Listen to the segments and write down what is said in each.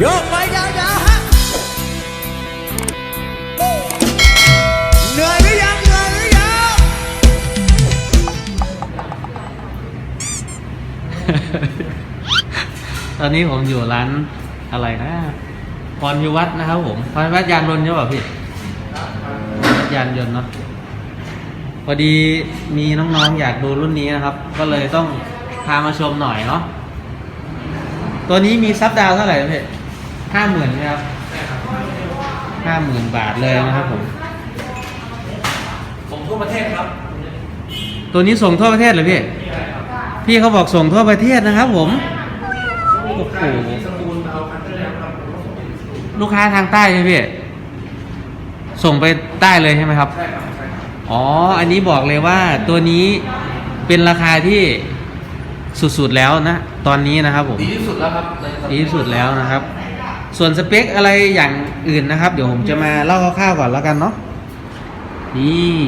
โยกไปยาวๆฮะเหนื่อยหรือยังเหนื่อยหรือยังตอนนี้ผมอยู่ร้านอะไรนะพรพิวัฒน์นะครับผมพรพิวัฒน์ยานยนต์ใช่ป่ะพี่วัฒน์ยานยนต์เนาะพอดีมีน้องๆอยากดูรุ่นนี้นะครับ ก็เลยต้องพามาชมหน่อยเนาะตัวนี้มีซับดาวเท่าไหร่พี่ ห้าหมื่นใช่ไหมครับห้าหมื่นบาทเลยนะครับผม ผมทั่วประเทศครับ ตัวนี้ส่งทั่วประเทศเลยพี่ พี่เขาบอกส่งทั่วประเทศนะครับ ผมโอ้โหสกุลเอาคันที่แล้วครับลูกค้าทางใต้ใช่ไหมพี่ ส่งไปใต้เลยใช่ไหมครับใช่ครับใช่ครับ อ๋อ อันนี้บอกเลยว่าตัวนี้เป็นราคาที่สุดๆแล้วนะ ตอนนี้นะครับผม ดีที่สุดแล้วครับในดีที่สุดแล้วนะครับ ส่วนสเปคอะไรอย่างอื่นนะครับ เดี๋ยวผมจะมาเล่าคร่าวๆก่อนแล้วกันเนาะนี่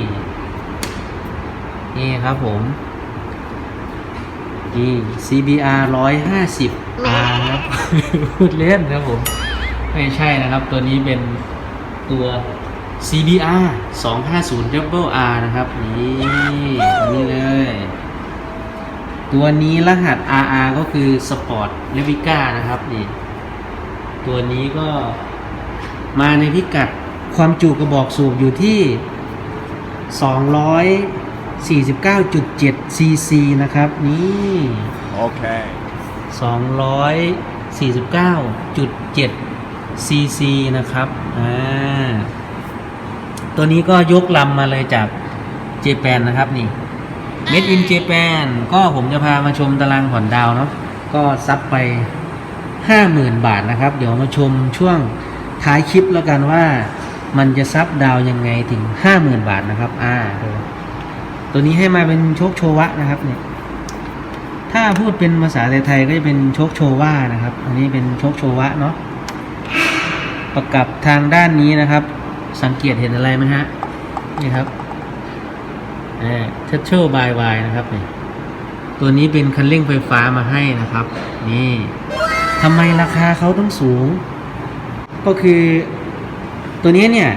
นี่ครับผมนี่ CBR 150 R ครับพูดเล่นครับผม ไม่ใช่นะครับ ตัวนี้เป็นตัว CBR 250 Double R นะครับ นี่ตัวนี้เลย ตัวนี้รหัส RR ก็คือ Sport l e v i c a นะครับนี่ ตัวนี้ก็มาในพิกัดความจุกระบอกสูบอยู่ที่ 249.7 cc นะครับ นี่ Okay. 249.7 cc นะครับอ่าตัวนี้ก็ยกลำมาเลยจากเจแปนนะครับนี่ Made in Japan ก็ผมจะพามาชมตารางผ่อนดาวน์เนาะก็ซับไป 50,000 บาทนะครับ เดี๋ยวมาชมช่วงท้ายคลิปแล้วกันว่ามันจะซับดาวยังไงถึง 50,000 บาทนะครับ อ่าดูตัวนี้ให้มาเป็นโชคโชวะนะครับเนี่ยถ้าพูดเป็นภาษาไทยๆก็จะเป็นโชคโชวานะครับ อันนี้เป็นโชคโชวะเนาะประกับทางด้านนี้นะครับ สังเกตเห็นอะไรไหมฮะนี่ครับเออเทชเชลบายวายนะครับเนี่ยตัวนี้เป็นคันเร่งไฟฟ้ามาให้นะครับ นี่ ทำไมราคาเขาต้องสูง ก็คือตัวนี้เนี่ย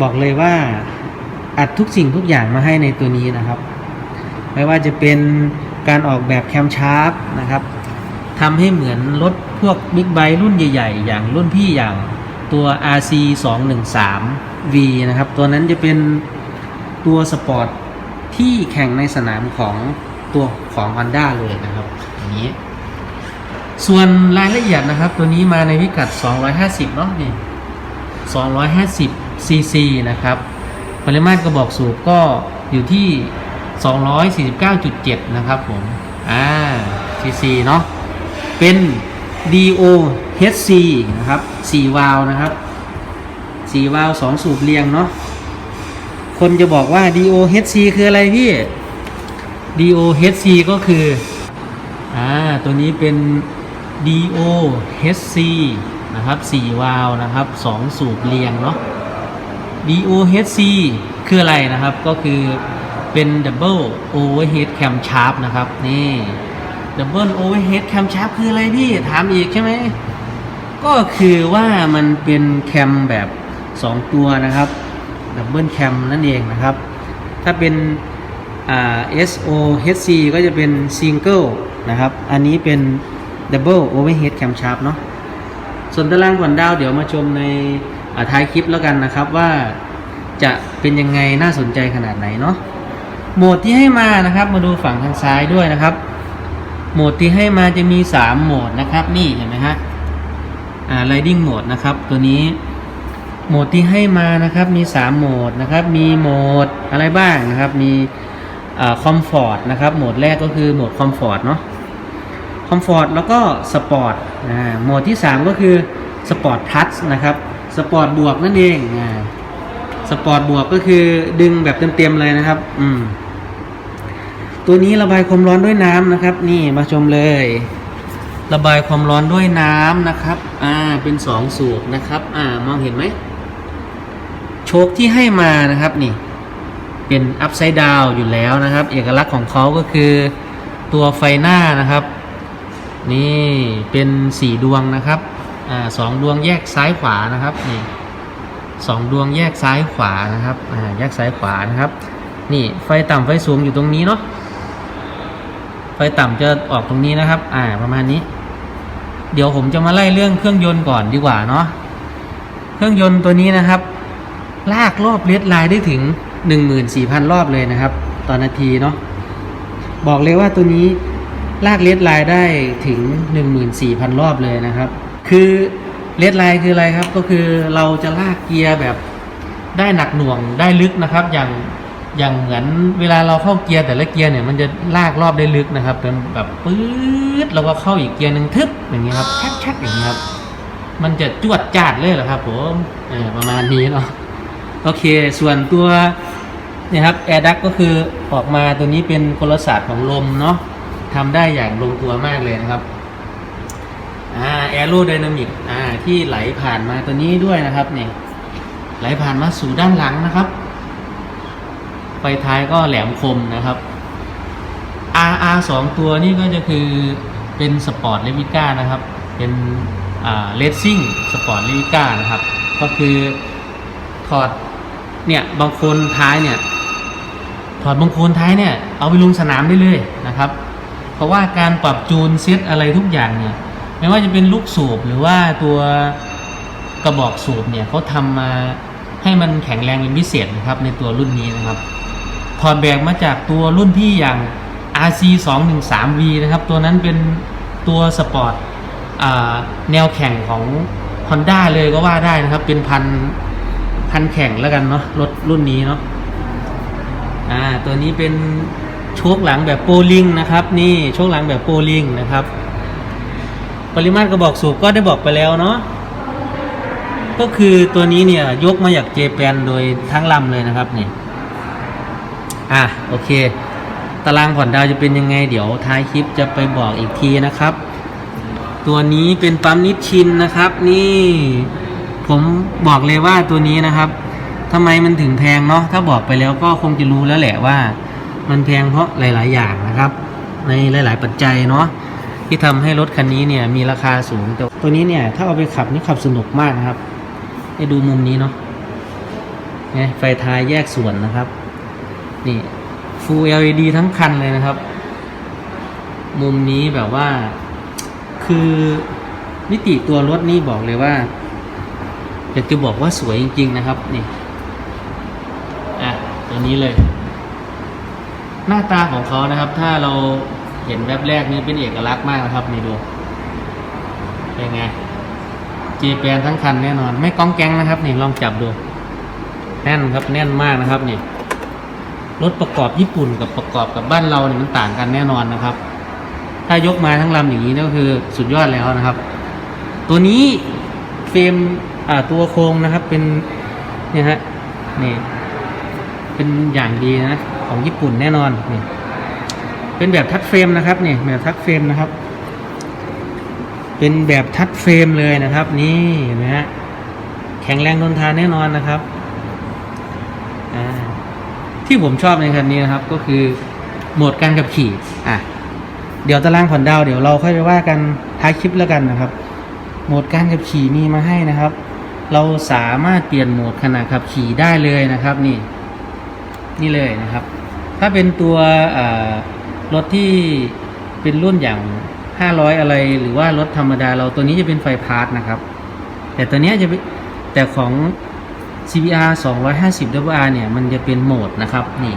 บอกเลยว่าอัดทุกสิ่งทุกอย่างมาให้ในตัวนี้นะครับ ไม่ว่าจะเป็นการออกแบบแคมชาร์ปนะครับทำให้เหมือนรถพวกบิ๊กไบค์รุ่นใหญ่ ๆ อย่างรุ่นพี่อย่างตัว RC 213 V นะครับ ตัวนั้นจะเป็นตัวสปอร์ตที่แข่งในสนามของตัวของ Honda เลยนะครับอย่างนี้ ส่วนรายละเอียดนะครับ ตัวนี้มาในพิกัด 250เนาะนี่250 cc นะครับ ปริมาตรกระบอกสูบก็อยู่ที่ 249.7 นะครับผม อ่า cc เนาะ เป็น DO HC นะครับ 4 วาล์วนะครับ 4 วาล์ว2สูบเรียงเนาะ คนจะบอกว่า DO HC คืออะไรพี่ DO HC ก็คือ อ่า ตัวนี้เป็น DO HC นะครับ 4 วาล์วนะครับ 2 สูบเรียงเนาะ DOHC คืออะไรนะครับ ก็คือเป็น Double Overhead Cam Sharp นะครับ นี่ Double Overhead Cam Sharp คืออะไรพี่ ถามอีกใช่ไหม ก็คือว่ามันเป็นแคมแบบ 2 ตัวนะครับ Double Cam นั่นเองนะครับ ถ้าเป็น SOHC ก็จะเป็น Single นะครับ อันนี้เป็น Double Overhead Cam Sharp เนาะส่วนตารางผ่อนดาวเดี๋ยวมาชมในท้ายคลิปแล้วกันนะครับว่าจะเป็นยังไงน่าสนใจขนาดไหนเนาะโหมดที่ให้มานะครับ มาดูฝั่งทางซ้ายด้วยนะครับ โหมดที่ให้มาจะมี 3 โหมดนะครับ นี่เห็นไหมฮะอ่า riding mode นะครับ ตัวนี้โหมดที่ให้มานะครับมี 3 โหมดนะครับ มีโหมดอะไรบ้างนะครับ มีอ่า comfort นะครับ โหมดแรกก็คือโหมด comfort เนาะ คอมฟอร์ตแล้วก็สปอร์ตอ่าโหมดที่ 3 ก็คือสปอร์ตพัทนะครับสปอร์ตบวกนั่นเองอ่าสปอร์ตบวกก็คือดึงแบบเต็มๆเลยนะครับ อืมตัวนี้ระบายความร้อนด้วยน้ำนะครับ นี่มาชมเลย ระบายความร้อนด้วยน้ำนะครับ อ่าเป็น2สูบนะครับ อ่ามองเห็นไหมโชคที่ให้มานะครับนี่ เป็นอัพไซด์ดาวอยู่แล้วนะครับ เอกลักษณ์ของเขาก็คือตัวไฟหน้านะครับ นี่เป็นสี่ดวงนะครับอ่าสองดวงแยกซ้ายขวานะครับนี่สองดวงแยกซ้ายขวานะครับอ่าแยกซ้ายขวานะครับ นี่ไฟต่ำไฟสูงอยู่ตรงนี้เนาะไฟต่ำจะออกตรงนี้นะครับ อ่า ประมาณนี้ เดี๋ยวผมจะมาไล่เรื่องเครื่องยนต์ก่อนดีกว่าเนาะ เครื่องยนต์ตัวนี้นะครับ ลากรอบเลดไลน์ได้ถึง 14,000 รอบเลยนะครับ ต่อนาทีเนาะ บอกเลยว่าตัวนี้ ลากเลดไลน์ได้ถึง 14,000 รอบเลยนะครับ คือเลดไลน์คืออะไรครับ ก็คือเราจะลากเกียร์แบบได้หนักหน่วงได้ลึกนะครับ อย่างอย่างเหมือนเวลาเราเข้าเกียร์แต่ละเกียร์เนี่ยมันจะลากรอบได้ลึกนะครับเป็นแบบปื๊ดแล้วก็เข้าอีกเกียร์หนึ่งทึบอย่างนี้ครับชักๆอย่างนี้ครับ มันจะจวดจาดเลยเหรอครับผมเออประมาณนี้เนาะโอเค ส่วนตัวนี่ครับแอร์ดักก็คือออกมาตัวนี้เป็นกลศาสตร์ของลมเนาะ ทำได้อย่างลงตัวมากเลยนะครับอ่าแอโรไดนามิกอ่าที่ไหลผ่านมาตัวนี้ด้วยนะครับนี่ไหลผ่านมาสู่ด้านหลังนะครับ ไฟท้ายก็แหลมคมนะครับ RR สองตัวนี่ก็จะคือเป็นสปอร์ตเลวิก้านะครับ เป็นอ่าเลสซิ่งสปอร์ตเลวิก้านะครับ ก็คือถอดเนี่ยบางคนท้ายเนี่ยถอดบางคนท้ายเนี่ยเอาไปลงสนามได้เลยนะครับ เพราะว่าการปรับจูนเซตอะไรทุกอย่างเนี่ยไม่ว่าจะเป็นลูกสูบหรือว่าตัวกระบอกสูบเนี่ยเขาทำมาให้มันแข็งแรงเป็นพิเศษนะครับในตัวรุ่นนี้นะครับถอดแบบมาจากตัวรุ่นพี่อย่าง RC 2 1 3 V นะครับ ตัวนั้นเป็นตัวสปอร์ตแนวแข่งของ Honda เลยก็ว่าได้นะครับ เป็นพันพันแข่งแล้วกันเนาะรถรุ่นนี้เนาะอ่าตัวนี้เป็น โชคหลังแบบโปลิงนะครับ นี่โชคหลังแบบโปลิงนะครับ ปริมาตรกระบอกสูบก็ได้บอกไปแล้วเนาะก็คือตัวนี้เนี่ยยกมาจากเจแปนโดยทั้งลำเลยนะครับนี่อะโอเค ตารางผ่อนดาวจะเป็นยังไง เดี๋ยวท้ายคลิปจะไปบอกอีกทีนะครับ ตัวนี้เป็นปั๊มนิชชินนะครับ นี่ผมบอกเลยว่าตัวนี้นะครับทำไมมันถึงแพงเนาะถ้าบอกไปแล้วก็คงจะรู้แล้วแหละว่า มันแพงเพราะหลาย ๆ อย่างนะครับ ในหลาย ๆ ปัจจัยเนาะที่ทำให้รถคันนี้เนี่ยมีราคาสูงแต่ตัวนี้เนี่ย ถ้าเอาไปขับนี่ขับสนุกมากนะครับให้ดูมุมนี้เนาะนี่ไฟท้ายแยกส่วนนะครับ นี่ Full LED ทั้งคันเลยนะครับ มุมนี้แบบว่า คือมิติตัวรถนี่บอกเลยว่าอยากจะบอกว่าสวยจริง ๆ นะครับ นี่ อะ ตัวนี้เลย หน้าตาของเขานะครับ ถ้าเราเห็นแวบแรกนี่เป็นเอกลักษณ์มากนะครับนี่ดูเป็นไงเจแปนทั้งคันแน่นอน ไม่ก้องแกงนะครับนี่ลองจับดูแน่นครับแน่นมากนะครับนี่รถประกอบญี่ปุ่นกับประกอบกับบ้านเราเนี่ยมันต่างกันแน่นอนนะครับ ถ้ายกมาทั้งลำอย่างนี้ก็คือสุดยอดแล้วนะครับ ตัวนี้เฟรมอ่าตัวโครงนะครับเป็นเนี่ยฮะนี่เป็นอย่างดีนะ ของญี่ปุ่นแน่นอนนี่เป็นแบบทัชเฟรมนะครับนี่แบบทัชเฟรมนะครับ เป็นแบบทัชเฟรมเลยนะครับ นี่เห็นไหมฮะแข็งแรงทนทานแน่นอนนะครับที่ผมชอบในคันนี้นะครับ ก็คือโหมดการขับขี่อะเดี๋ยวตารางผ่อนดาวเดี๋ยวเราค่อยไปว่ากันท้ายคลิปแล้วกันนะครับ โหมดการขับขี่มีมาให้นะครับ เราสามารถเปลี่ยนโหมดขณะขับขี่ได้เลยนะครับ นี่ นี่เลยนะครับ ถ้าเป็นตัวรถที่เป็นรุ่นอย่าง 500 อะไร หรือว่ารถธรรมดาเราตัวนี้จะเป็นไฟพาร์ทนะครับ แต่ตัวเนี้ยจะเป็นแต่ของ CBR 250 WR เนี่ยมันจะเป็นโหมดนะครับนี่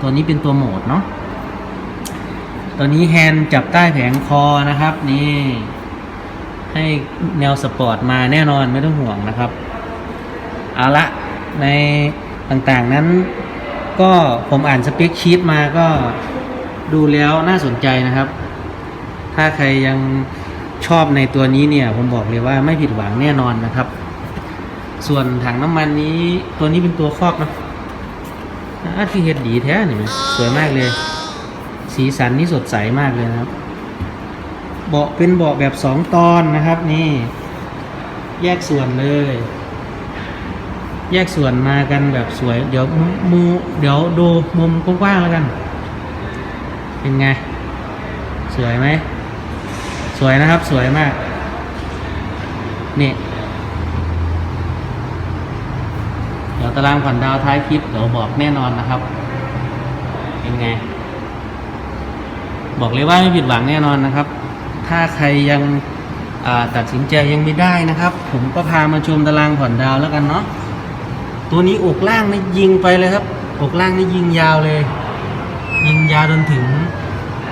ตัวนี้เป็นตัวโหมดเนาะตัวนี้แฮนด์จับใต้แผงคอนะครับนี่ให้แนวสปอร์ตมาแน่นอนไม่ต้องห่วงนะครับ เอาละในต่างๆนั้น ก็ผมอ่านสเปคชีตมาก็ดูแล้วน่าสนใจนะครับ ถ้าใครยังชอบในตัวนี้เนี่ย ผมบอกเลยว่าไม่ผิดหวังแน่นอนนะครับ ส่วนถังน้ำมันนี้ตัวนี้เป็นตัวครอบนะอาที่เฮ็ดดีแท้นี่สวยมากเลย สีสันนี่สดใสมากเลยนะครับ เบาะเป็นเบาะแบบสองตอนนะครับ นี่ แยกส่วนเลย แยกส่วนมากันแบบสวย เดี๋ยวมูเดี๋ยวดูมุมกว้างๆแล้วกัน เป็นไง สวยไหม สวยนะครับสวยมาก นี่เดี๋ยวตารางผ่อนดาวท้ายคลิปเดี๋ยวบอกแน่นอนนะครับ เป็นไง บอกเลยว่าไม่ผิดหวังแน่นอนนะครับ ถ้าใครยังตัดสินใจยังไม่ได้นะครับ ผมก็พามาชมตารางผ่อนดาวแล้วกันเนาะ ตัวนี้อกล่างนี่ยิงไปเลยครับ อกล่างนี่ยิงยาวเลย ยิงยาวจนถึง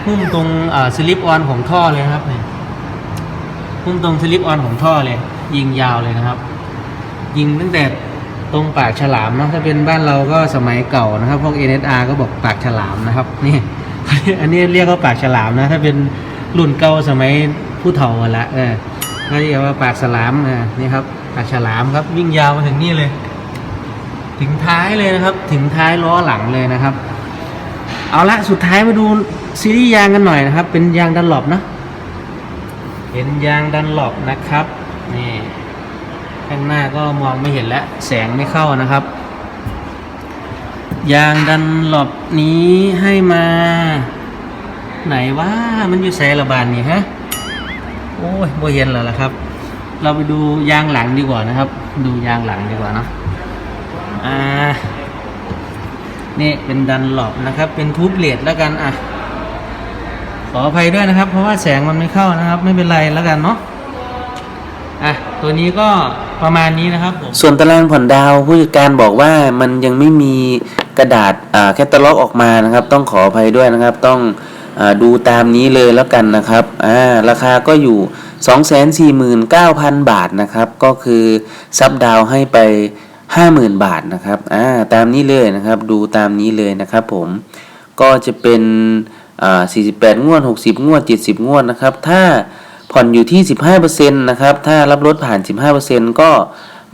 หุ้มตรงสลิปออนของท่อเลยครับเนี่ยหุ้มตรงสลิปออนของท่อเลย ยิงยาวเลยนะครับ ยิงตั้งแต่ตรงปากฉลามนะถ้าเป็นบ้านเราก็สมัยเก่านะครับ พวก NSR ก็บอกปากฉลามนะครับนี่อันนี้เรียกว่าปากฉลามนะ ถ้าเป็นรุ่นเก่าสมัยผู้เฒ่าอละเออก็เรียกว่าปากฉลามอ่านี่ครับปากฉลามครับวิ่งยาวมาถึงนี่เลย ถึงท้ายเลยนะครับ ถึงท้ายล้อหลังเลยนะครับ เอาละสุดท้ายมาดูซีรีส์ยางกันหน่อยนะครับ เป็นยางดันหลบนะเป็นยางดันหลบนะครับนี่ข้างหน้าก็มองไม่เห็นแล้วแสงไม่เข้านะครับ ยางดันหลบนี้ให้มา ไหนว่ามันอยู่แสระบานนี่ฮะโอ้ยโบเห็นแล้วล่ะครับ เราไปดูยางหลังดีกว่านะครับ ดูยางหลังดีกว่านะ อ่า นี่เป็นดันหลบนะครับ เป็นทูบเลดแล้วกันอะ ขออภัยด้วยนะครับ เพราะว่าแสงมันไม่เข้านะครับ ไม่เป็นไรแล้วกันเนาะ อะ ตัวนี้ก็ประมาณนี้นะครับผม ส่วนตารางผ่อนดาวผู้จัดการบอกว่ามันยังไม่มีกระดาษอ่าแคตตาล็อกออกมานะครับ ต้องขออภัยด้วยนะครับ ต้องอดูตามนี้เลยแล้วกันนะครับอ่าราคาก็อยู่ 249,000 บาทนะครับ ก็คือซับดาวให้ไป 50,000 บาทนะครับอ่าตามนี้เลยนะครับดูตามนี้เลยนะครับผมก็จะเป็นอ่า48 งวด 60 งวด 70 งวดนะครับ ถ้าผ่อนอยู่ที่ 15%นะครับ ถ้ารับรถผ่าน 15%ก็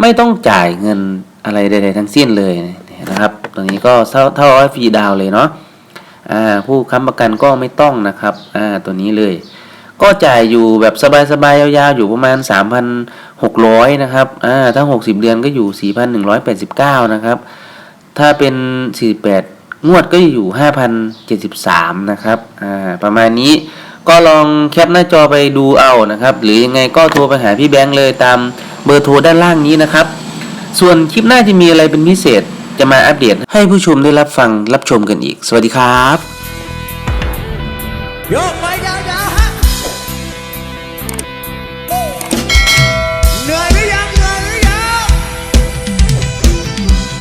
ไม่ต้องจ่ายเงินอะไรใดๆทั้งสิ้นเลยนะครับ ตรงนี้ก็เท่าเท่าฟรีดาวเลยเนาะ อ่า ผู้ค้ำประกันก็ไม่ต้องนะครับ อ่า ตัวนี้เลย ก็จ่ายอยู่แบบสบายๆยาวๆ อยู่ประมาณ 3,600 นะครับอ่าถ้า 60 เดือนก็อยู่ 4,189 นะครับ ถ้าเป็น 48 งวดก็อยู่ 5,073 นะครับอ่าประมาณนี้ก็ลองแคปหน้าจอไปดูเอานะครับ หรือยังไงก็โทรไปหาพี่แบงค์เลยตามเบอร์โทรด้านล่างนี้นะครับ ส่วนคลิปหน้าจะมีอะไรเป็นพิเศษจะมาอัปเดตให้ผู้ชมได้รับฟังรับชมกันอีก สวัสดีครับ